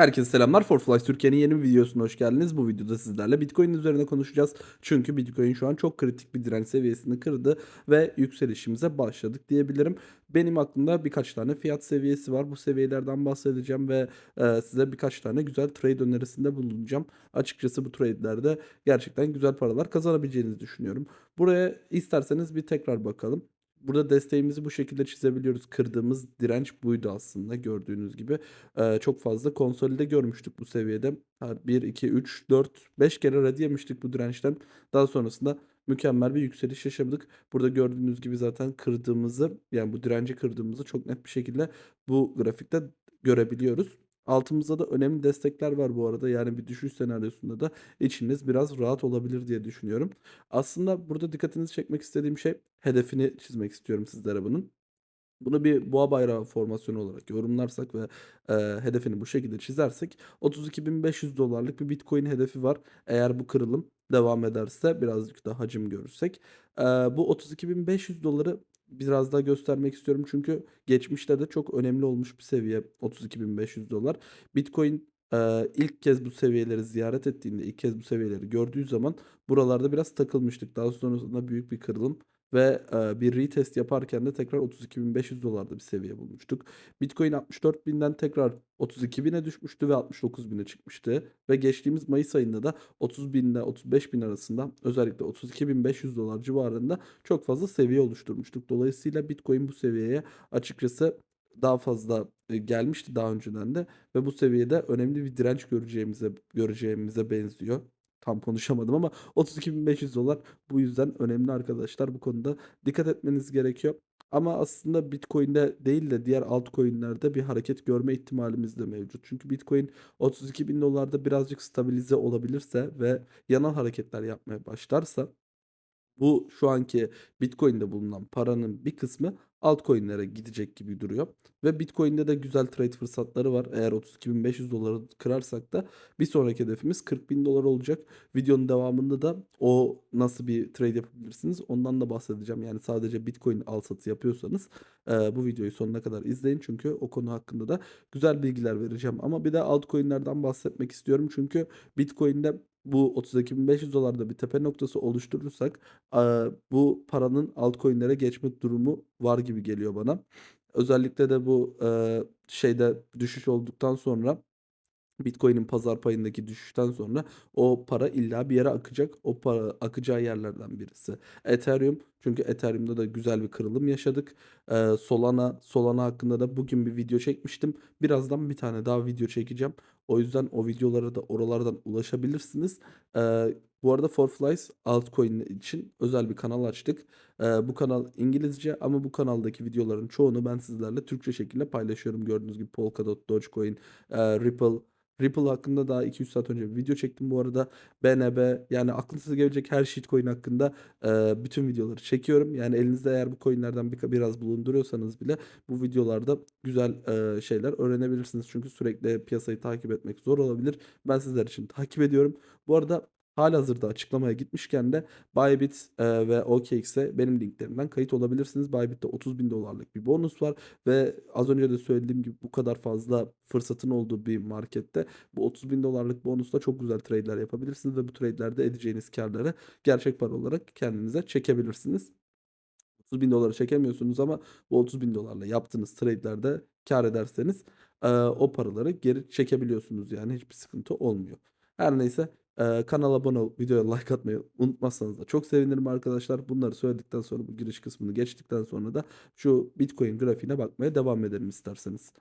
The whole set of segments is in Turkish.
Herkese selamlar. Forflux Türkiye'nin yeni bir videosuna hoş geldiniz. Bu videoda sizlerle Bitcoin üzerine konuşacağız. Çünkü Bitcoin şu an çok kritik bir direnç seviyesini kırdı ve yükselişimize başladık diyebilirim. Benim aklımda birkaç tane fiyat seviyesi var. Bu seviyelerden bahsedeceğim ve e, size birkaç tane güzel trade önerisinde bulunacağım. Açıkçası bu trade'lerde gerçekten güzel paralar kazanabileceğinizi düşünüyorum. Buraya isterseniz bir tekrar bakalım. Burada desteğimizi bu şekilde çizebiliyoruz. Kırdığımız direnç buydu aslında gördüğünüz gibi. Eee, çok fazla konsolide görmüştük bu seviyede. Ha, 1, 2, 3, 4, 5 kere red yemiştik bu dirençten. Daha sonrasında mükemmel bir yükseliş yaşadık. Burada gördüğünüz gibi zaten kırdığımızı yani bu direnci kırdığımızı çok net bir şekilde bu grafikte görebiliyoruz. Altımızda da önemli destekler var bu arada. Yani bir düşüş senaryosunda da içiniz biraz rahat olabilir diye düşünüyorum. Aslında burada dikkatinizi çekmek istediğim şey hedefini çizmek istiyorum sizlere bunun. Bunu bir boğa bayrağı formasyonu olarak yorumlarsak ve eee, hedefini bu şekilde çizersek 32.500 dolarlık bir Bitcoin hedefi var. Eğer bu kırılım devam ederse birazcık da hacim görürsek. Eee, bu 32.500 doları biraz daha göstermek istiyorum çünkü geçmişte de çok önemli olmuş bir seviye 32.500 dolar. Bitcoin eee, ilk kez bu seviyeleri ziyaret ettiğinde, ilk kez bu seviyeleri gördüğü zaman buralarda biraz takılmıştık. Daha sonrasında büyük bir kırılım ve, bir retest yaparken de tekrar 32.500 dolarda bir seviye bulmuştuk. Bitcoin 64.000'den tekrar 32.000'e düşmüştü ve 69.000'e çıkmıştı ve geçtiğimiz mayıs ayında da 30.000 ile 35.000 arasında özellikle 32.500 dolar civarında çok fazla seviye oluşturmuştuk. Dolayısıyla Bitcoin bu seviyeye açıkçası daha fazla, eee, gelmişti daha önceden de ve bu seviyede önemli bir direnç göreceğimize göreceğimize benziyor. Tam konuşamadım ama 32.500 dolar bu yüzden önemli arkadaşlar. Bu konuda dikkat etmeniz gerekiyor. Ama aslında Bitcoin'de değil de diğer altcoin'lerde bir hareket görme ihtimalimiz de mevcut. Çünkü Bitcoin 32.000 dolarda birazcık stabilize olabilirse ve yanal hareketler yapmaya başlarsa bu şu anki Bitcoin'de bulunan paranın bir kısmı altcoin'lere gidecek gibi duruyor. Ve Bitcoin'de de güzel trade fırsatları var. Eğer 32.500 doları kırarsak da bir sonraki hedefimiz 40.000 dolar olacak. Videonun devamında da o nasıl bir trade yapabilirsiniz ondan da bahsedeceğim. Yani sadece Bitcoin al satı yapıyorsanız eee, bu videoyu sonuna kadar izleyin. Çünkü o konu hakkında da güzel bilgiler vereceğim. Ama bir de altcoin'lerden bahsetmek istiyorum. Çünkü Bitcoin'de bu 32.500 dolarda bir tepe noktası oluşturursak bu paranın altcoin'lere geçme durumu var gibi geliyor bana. Özellikle de bu, şeyde düşüş olduktan sonra Bitcoin'in pazar payındaki düşüşten sonra o para illa bir yere akacak. O para akacağı yerlerden birisi Ethereum. Çünkü Ethereum'da da güzel bir kırılım yaşadık. Eee, Solana Solana hakkında da bugün bir video çekmiştim. Birazdan bir tane daha video çekeceğim. O yüzden o videolara da oralardan ulaşabilirsiniz. Eee, bu arada Forflies altcoin için özel bir kanal açtık. Eee, bu kanal İngilizce ama bu kanaldaki videoların çoğunu ben sizlerle Türkçe şekilde paylaşıyorum. Gördüğünüz gibi Polkadot, Dogecoin, eee, Ripple Ripple hakkında daha 2-3 saat önce bir video çektim bu arada. BNB yani aklınıza gelecek her shitcoin hakkında eee, bütün videoları çekiyorum. Yani elinizde eğer bu coinlerden bir, biraz bulunduruyorsanız bile bu videolarda güzel eee, şeyler öğrenebilirsiniz. Çünkü sürekli piyasayı takip etmek zor olabilir. Ben sizler için takip ediyorum. Bu arada Halihazırda açıklamaya gitmişken de Bybit eee, ve OKX'e benim linklerimden kayıt olabilirsiniz. Bybit'te 30.000 dolarlık bir bonus var ve az önce de söylediğim gibi bu kadar fazla fırsatın olduğu bir markette bu 30.000 dolarlık bonusla çok güzel trade'ler yapabilirsiniz ve bu trade'lerde edeceğiniz karları gerçek para olarak kendinize çekebilirsiniz. 30.000 doları çekemiyorsunuz ama bu 30.000 dolarla yaptığınız trade'lerde kâr ederseniz eee, o paraları geri çekebiliyorsunuz yani hiçbir sıkıntı olmuyor. Her neyse Kanala abone olup videoya like atmayı unutmazsanız da çok sevinirim arkadaşlar. Bunları söyledikten sonra bu giriş kısmını geçtikten sonra da şu Bitcoin grafiğine bakmaya devam edelim isterseniz.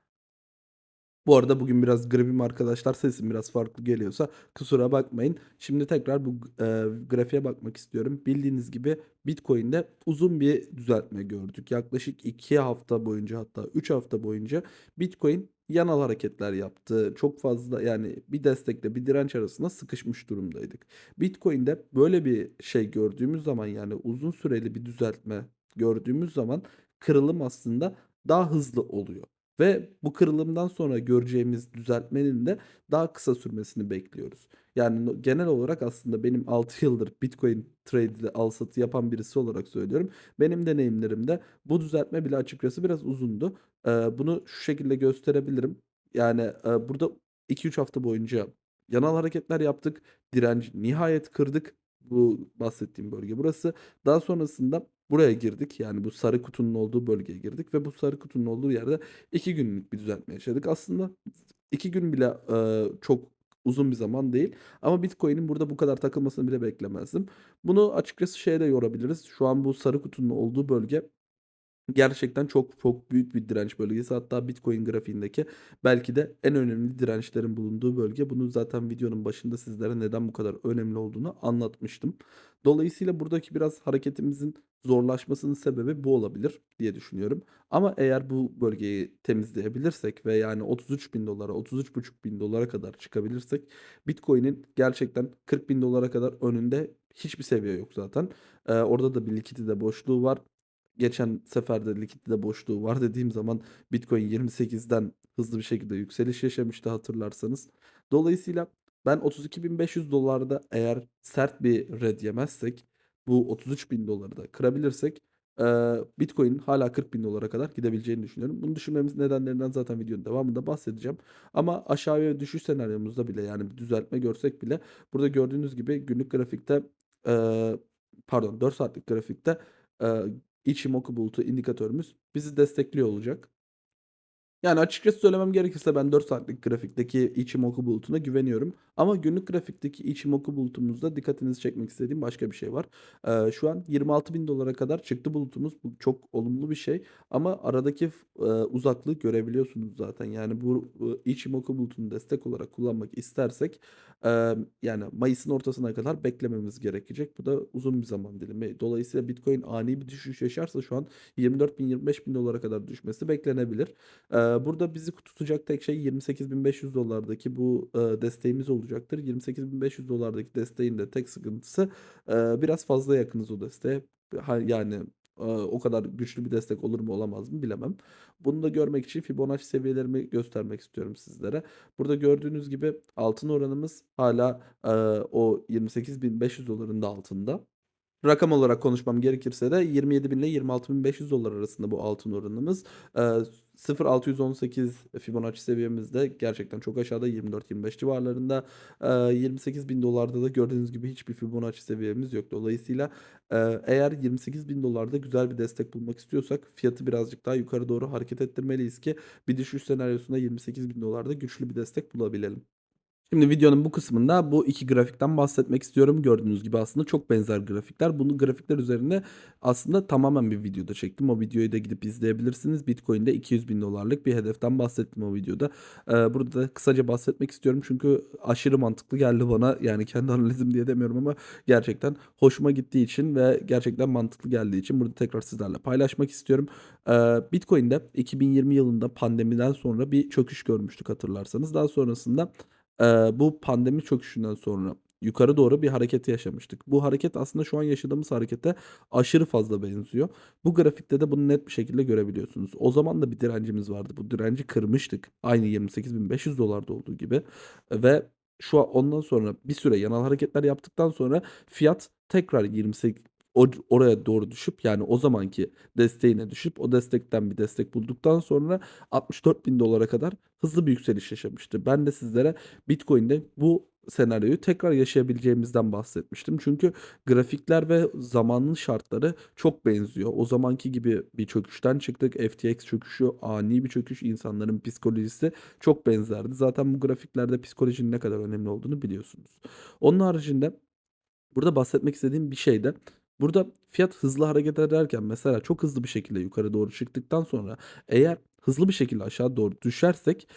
Bu arada bugün biraz gribim arkadaşlar. Sesim biraz farklı geliyorsa kusura bakmayın. Şimdi tekrar bu eee, grafiğe bakmak istiyorum. Bildiğiniz gibi Bitcoin'de uzun bir düzeltme gördük. Yaklaşık 2 hafta boyunca hatta 3 hafta boyunca Bitcoin yanal hareketler yaptı. Çok fazla yani bir destekle bir direnç arasında sıkışmış durumdaydık. Bitcoin'de böyle bir şey gördüğümüz zaman yani uzun süreli bir düzeltme gördüğümüz zaman kırılım aslında daha hızlı oluyor. Ve bu kırılımdan sonra göreceğimiz düzeltmenin de daha kısa sürmesini bekliyoruz. Yani genel olarak aslında benim 6 yıldır Bitcoin trade'de al satı yapan birisi olarak söylüyorum. Benim deneyimlerimde bu düzeltme bile açıkçası biraz uzundu. Eee, bunu şu şekilde gösterebilirim. Yani eee, burada 2-3 hafta boyunca yanal hareketler yaptık. Direnci nihayet kırdık. Bu bahsettiğim bölge burası. Daha sonrasında buraya girdik. Yani bu sarı kutunun olduğu bölgeye girdik ve bu sarı kutunun olduğu yerde 2 günlük bir düzeltme yaşadık. Aslında 2 gün bile, eee, çok uzun bir zaman değil ama Bitcoin'in burada bu kadar takılmasını bile beklemezdim. Bunu açıkçası şeye de yorabiliriz. Şu an bu sarı kutunun olduğu bölge gerçekten çok çok büyük bir direnç bölgesi. Hatta Bitcoin grafiğindeki belki de en önemli dirençlerin bulunduğu bölge. Bunu zaten videonun başında sizlere neden bu kadar önemli olduğunu anlatmıştım. Dolayısıyla buradaki biraz hareketimizin zorlaşmasının sebebi bu olabilir diye düşünüyorum. Ama eğer bu bölgeyi temizleyebilirsek ve yani $33.000'lara, $33.500 kadar çıkabilirsek Bitcoin'in gerçekten $40.000'lara kadar önünde hiçbir seviye yok zaten. Eee, orada da bir likidite boşluğu var. Geçen sefer de likidite boşluğu var dediğim zaman Bitcoin 28'den hızlı bir şekilde yükseliş yaşamıştı hatırlarsanız. Dolayısıyla ben $32.500'da eğer sert bir red yemezsek bu $33.000'ları da kırabilirsek, Bitcoin'in hâlâ $40.000'lara kadar gidebileceğini düşünüyorum. Bunu düşünmemizin nedenlerinden zaten videonun devamında bahsedeceğim. Ama aşağıya düşüş senaryomuzda bile yani bir düzeltme görsek bile burada gördüğünüz gibi günlük grafikte, pardon 4 saatlik grafikte, Ichimoku bulutu indikatörümüz bizi destekliyor olacak. Yani açıkçası söylemem gerekirse ben 4 saatlik grafikteki Ichimoku bulutuna güveniyorum. Ama günlük grafikteki Ichimoku bulutumuzda dikkatinizi çekmek istediğim başka bir şey var. Eee, şu an $26.000'lara kadar çıktı bulutumuz. Bu çok olumlu bir şey ama aradaki eee, uzaklığı görebiliyorsunuz zaten. Yani bu, ııı, Ichimoku bulutunu destek olarak kullanmak istersek, emm, yani mayısın ortasına kadar beklememiz gerekecek. Bu da uzun bir zaman dilimi. Dolayısıyla Bitcoin ani bir düşüş yaşarsa şu an $24.000-$25.000'lara kadar düşmesi beklenebilir. Eee, burada bizi tutacak tek şey $28.500'daki bu, eee, desteğimiz olacaktır. $28.500'daki desteğin de tek sıkıntısı, eee, biraz fazla yakınız o desteğe. Yani, eee, o kadar güçlü bir destek olur mu olamaz mı bilemem. Bunu da görmek için Fibonacci seviyelerimi göstermek istiyorum sizlere. Burada gördüğünüz gibi altın oranımız eee, o $28.500'ların da altında. Rakam olarak konuşmam gerekirse de $27.000 ile $26.500 arasında bu altın oranımız. Eee, 0.618 Fibonacci seviyemiz de gerçekten çok aşağıda 24-25 civarlarında. Eee, $28.000'da da gördüğünüz gibi hiçbir Fibonacci seviyemiz yok. Dolayısıyla, eee, eğer $28.000'da güzel bir destek bulmak istiyorsak fiyatı birazcık daha yukarı doğru hareket ettirmeliyiz ki bir düşüş senaryosunda $28.000'da güçlü bir destek bulabilelim. Şimdi videonun bu kısmında bu 2 grafikten bahsetmek istiyorum. Gördüğünüz gibi aslında çok benzer grafikler. Bunu grafikler üzerine aslında tamamen bir video da çektim. O videoyu da gidip izleyebilirsiniz. Bitcoin'de $200.000'lık bir hedeften bahsettim o videoda. Eee, burada da kısaca bahsetmek istiyorum çünkü aşırı mantıklı geldi bana. Yani kendi analizim diye demiyorum ama gerçekten hoşuma gittiği için ve gerçekten mantıklı geldiği için burada tekrar sizlerle paylaşmak istiyorum. Eee, Bitcoin'de 2020 yılında pandemiden sonra bir çöküş görmüştük hatırlarsanız. Daha sonrasında, bu pandemi çöküşünden sonra yukarı doğru bir hareket yaşamıştık. Bu hareket aslında şu an yaşadığımız harekete aşırı fazla benziyor. Bu grafikte de bunu net bir şekilde görebiliyorsunuz. O zaman da bir direncimiz vardı. Bu direnci kırmıştık. Aynı $28.500'da olduğu gibi ve şu an ondan sonra bir süre yanal hareketler yaptıktan sonra fiyat tekrar 28 oraya doğru düşüp yani o zamanki desteğine düşüp o destekten bir destek bulduktan sonra $64.000'lara kadar hızlı bir yükseliş yaşamıştı. Ben de sizlere Bitcoin'de bu senaryoyu tekrar yaşayabileceğimizden bahsetmiştim. Çünkü grafikler ve zamanın şartları çok benziyor. O zamanki gibi bir çöküşten çıktık. FTX çöküşü, ani bir çöküş, insanların psikolojisi çok benzerdi. Zaten bu grafiklerde psikolojinin ne kadar önemli olduğunu biliyorsunuz. Onun haricinde burada bahsetmek istediğim bir şey de burada fiyat hızlı hareket ederken mesela çok hızlı bir şekilde yukarı doğru çıktıktan sonra eğer hızlı bir şekilde aşağı doğru düşersek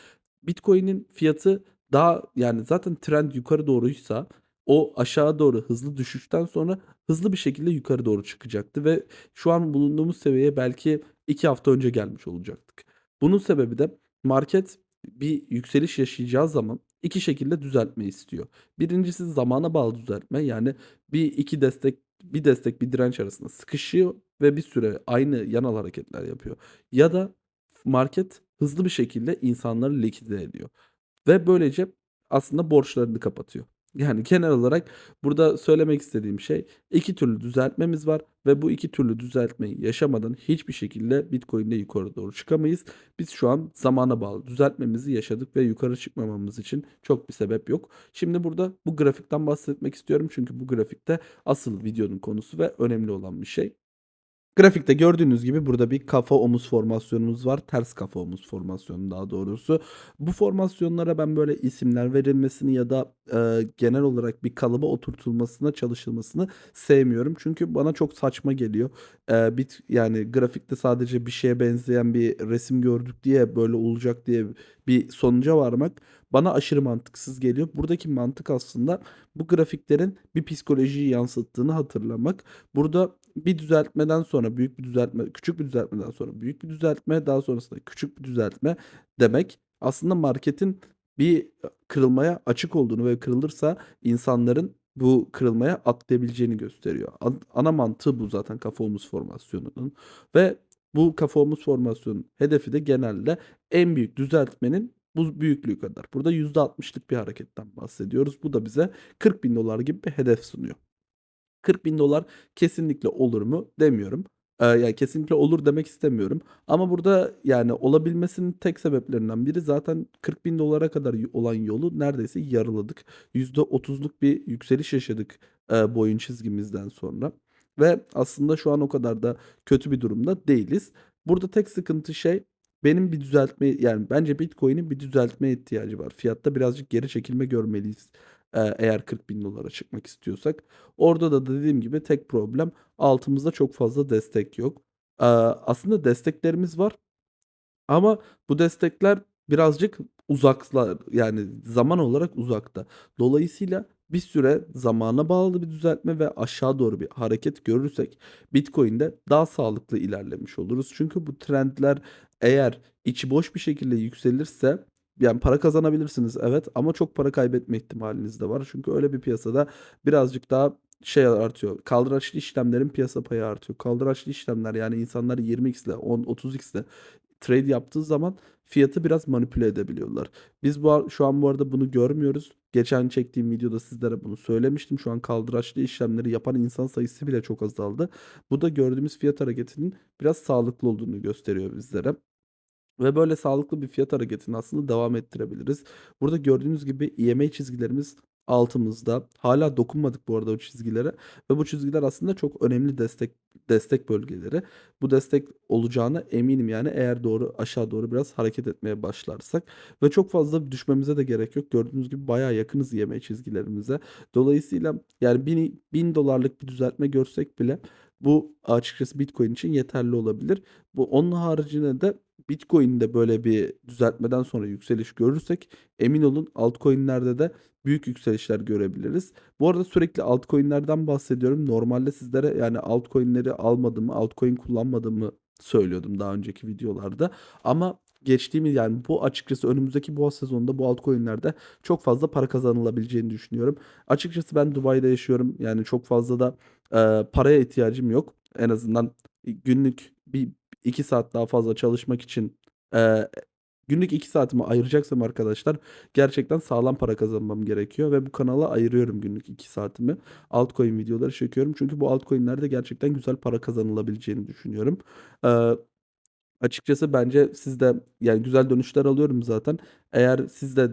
Bitcoin'in fiyatı daha yani zaten trend yukarı doğruysa o aşağı doğru hızlı düşüşten sonra hızlı bir şekilde yukarı doğru çıkacaktı ve şu an bulunduğumuz seviyeye belki 2 hafta önce gelmiş olacaktık. Bunun sebebi de market bir yükseliş yaşayacağı zaman 2 şekilde düzeltme istiyor. Birincisi zamana bağlı düzeltme yani bir 2 destek, bir destek bir direnç arasında sıkışıyor ve bir süre aynı yanal hareketler yapıyor. Ya da market hızlı bir şekilde insanları likide ediyor ve böylece aslında borçlarını kapatıyor. Yani genel olarak burada söylemek istediğim şey 2 türlü düzeltmemiz var ve bu 2 türlü düzeltmeyi yaşamadan hiçbir şekilde Bitcoin'de yukarı doğru çıkamayız. Biz şu an zamana bağlı düzeltmemizi yaşadık ve yukarı çıkmamamız için çok bir sebep yok. Şimdi burada bu grafikten bahsetmek istiyorum çünkü bu grafikte asıl videonun konusu ve önemli olan bir şey. Grafikte gördüğünüz gibi burada bir kafa omuz formasyonumuz var. Ters kafa omuz formasyonu daha doğrusu. Bu formasyonlara ben böyle isimler verilmesini ya da e, genel olarak bir kalıba oturtulmasına çalışılmasını sevmiyorum. Çünkü bana çok saçma geliyor. E, bit yani grafikte sadece bir şeye benzeyen bir resim gördük diye böyle olacak diye bir sonuca varmak bana aşırı mantıksız geliyor. Buradaki mantık aslında bu grafiklerin bir psikolojiyi yansıttığını hatırlamak. Burada bir düzeltmeden sonra büyük bir düzeltme, küçük bir düzeltmeden sonra büyük bir düzeltme, daha sonrasında küçük bir düzeltme demek aslında marketin bir kırılmaya açık olduğunu ve kırılırsa insanların bu kırılmaya atlayabileceğini gösteriyor. An- Ana mantığı bu zaten kafa omuz formasyonunun ve bu kafa omuz formasyonunun hedefi de genelde en büyük düzeltmenin bu büyüklüğü kadar. Burada %60'lık bir hareketten bahsediyoruz. Bu da bize 40 bin dolar gibi bir hedef sunuyor. 40 bin dolar kesinlikle olur mu demiyorum. Eee, yani kesinlikle olur demek istemiyorum. Ama burada yani olabilmesinin tek sebeplerinden biri zaten 40 bin dolara kadar olan yolu neredeyse yarıladık. %30'luk bir yükseliş yaşadık eee, boyun çizgimizden sonra. Ve aslında şu an o kadar da kötü bir durumda değiliz. Burada tek sıkıntı şey benim bir düzeltme yani bence Bitcoin'in bir düzeltme ihtiyacı var. Fiyatta birazcık geri çekilme görmeliyiz. Eee, eğer 40 bin dolara çıkmak istiyorsak. Orada da dediğim gibi tek problem altımızda çok fazla destek yok. Eee, aslında desteklerimiz var ama bu destekler birazcık uzaklar yani zaman olarak uzakta. Dolayısıyla bir süre zamana bağlı bir düzeltme ve aşağı doğru bir hareket görürsek Bitcoin'de daha sağlıklı ilerlemiş oluruz. Çünkü bu trendler eğer içi boş bir şekilde yükselirse yani para kazanabilirsiniz evet ama çok para kaybetme ihtimaliniz de var. Çünkü öyle bir piyasada birazcık daha şey artıyor. Kaldıraçlı işlemlerin piyasa payı artıyor. Kaldıraçlı işlemler yani insanlar 20x ile 10-30x ile trade yaptığı zaman fiyatı biraz manipüle edebiliyorlar. Biz bu şu an bu arada bunu görmüyoruz. Geçen çektiğim videoda sizlere bunu söylemiştim. Şu an kaldıraçlı işlemleri yapan insan sayısı bile çok azaldı. Bu da gördüğümüz fiyat hareketinin biraz sağlıklı olduğunu gösteriyor bizlere. Ve böyle sağlıklı bir fiyat hareketini aslında devam ettirebiliriz. Burada gördüğünüz gibi EMA çizgilerimiz altımızda. Hala dokunmadık bu arada o çizgilere ve bu çizgiler aslında çok önemli destek destek bölgeleri. Bu destek olacağına eminim yani eğer doğru aşağı doğru biraz hareket etmeye başlarsak ve çok fazla düşmemize de gerek yok. Gördüğünüz gibi bayağı yakınız EMA çizgilerimize. Dolayısıyla yani 1000 1000 dolarlık bir düzeltme görsek bile bu açıkçası Bitcoin için yeterli olabilir. Bu onun haricinde de Bitcoin'de böyle bir düzeltmeden sonra yükseliş görürsek emin olun altcoin'lerde de büyük yükselişler görebiliriz. Bu arada sürekli altcoin'lerden bahsediyorum. Normalde sizlere yani altcoin'leri almadığımı, altcoin kullanmadığımı söylüyordum daha önceki videolarda. Ama geçtiğimiz yani bu açıkçası önümüzdeki boğa sezonunda bu altcoin'lerde çok fazla para kazanılabileceğini düşünüyorum. Açıkçası ben Dubai'de yaşıyorum. Yani çok fazla da e, paraya ihtiyacım yok. En azından günlük bir 2 saat daha fazla çalışmak için eee, günlük 2 saatimi ayıracaksam arkadaşlar gerçekten sağlam para kazanmam gerekiyor ve bu kanala ayırıyorum günlük 2 saatimi. Altcoin videoları çekiyorum çünkü bu altcoin'lerde gerçekten güzel para kazanılabileceğini düşünüyorum. Eee Açıkçası bence siz de yani güzel dönüşler alıyorum zaten. Eğer siz de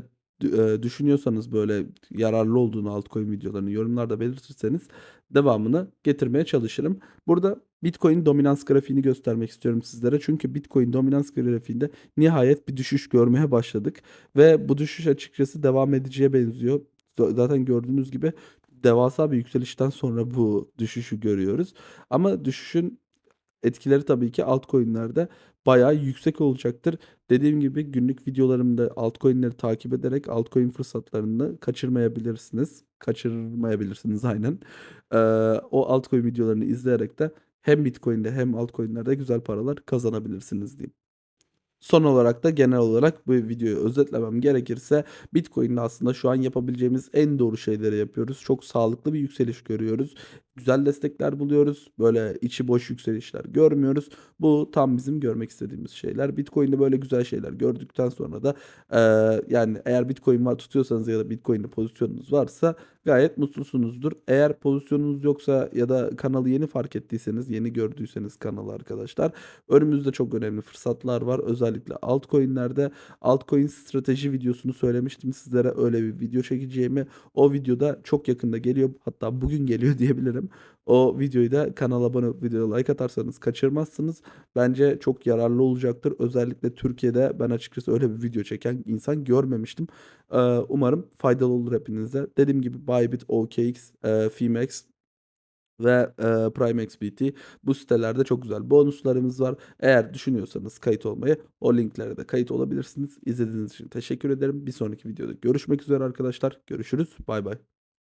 düşünüyorsanız böyle yararlı olduğunu altcoin videolarını yorumlarda belirtirseniz devamını getirmeye çalışırım. Burada Bitcoin dominans grafiğini göstermek istiyorum sizlere. Çünkü Bitcoin dominans grafiğinde nihayet bir düşüş görmeye başladık ve bu düşüş açıkçası devam edeceğe benziyor. Zaten gördüğünüz gibi devasa bir yükselişten sonra bu düşüşü görüyoruz. Ama düşüşün etkileri tabii ki altcoin'lerde bayağı yüksek olacaktır. Dediğim gibi günlük videolarımda altcoin'leri takip ederek altcoin fırsatlarını kaçırmayabilirsiniz. Kaçırmayabilirsiniz aynen. Eee, o altcoin videolarını izleyerek de hem Bitcoin'de hem altcoin'lerde güzel paralar kazanabilirsiniz diyeyim. Son olarak da genel olarak bu videoyu özetlemem gerekirse Bitcoin'le aslında şu an yapabileceğimiz en doğru şeyleri yapıyoruz. Çok sağlıklı bir yükseliş görüyoruz. güzel destekler buluyoruz. Böyle içi boş yükselişler görmüyoruz. Bu tam bizim görmek istediğimiz şeyler. Bitcoin'de böyle güzel şeyler gördükten sonra da eee, yani eğer Bitcoin var tutuyorsanız ya da Bitcoin'de pozisyonunuz varsa gayet mutlusunuzdur. Eğer pozisyonunuz yoksa ya da kanalı yeni fark ettiyseniz, yeni gördüyseniz kanalı arkadaşlar önümüzde çok önemli fırsatlar var. Özellikle altcoin'lerde altcoin strateji videosunu söylemiştim sizlere öyle bir video çekeceğimi. O videoda çok yakında geliyor. Hatta bugün geliyor diyebilirim. O videoyu da kanala abone olup videoya like atarsanız kaçırmazsınız. Bence çok yararlı olacaktır. Özellikle Türkiye'de ben açıkçası öyle bir video çeken insan görmemiştim. Ee, umarım faydalı olur hepinize. Dediğim gibi Bybit, OKX, e, Fimex ve e, PrimeXBT bu sitelerde çok güzel bonuslarımız var. Eğer düşünüyorsanız kayıt olmayı o linklere de kayıt olabilirsiniz. İzlediğiniz için teşekkür ederim. Bir sonraki videoda görüşmek üzere arkadaşlar. Görüşürüz. Bay bay.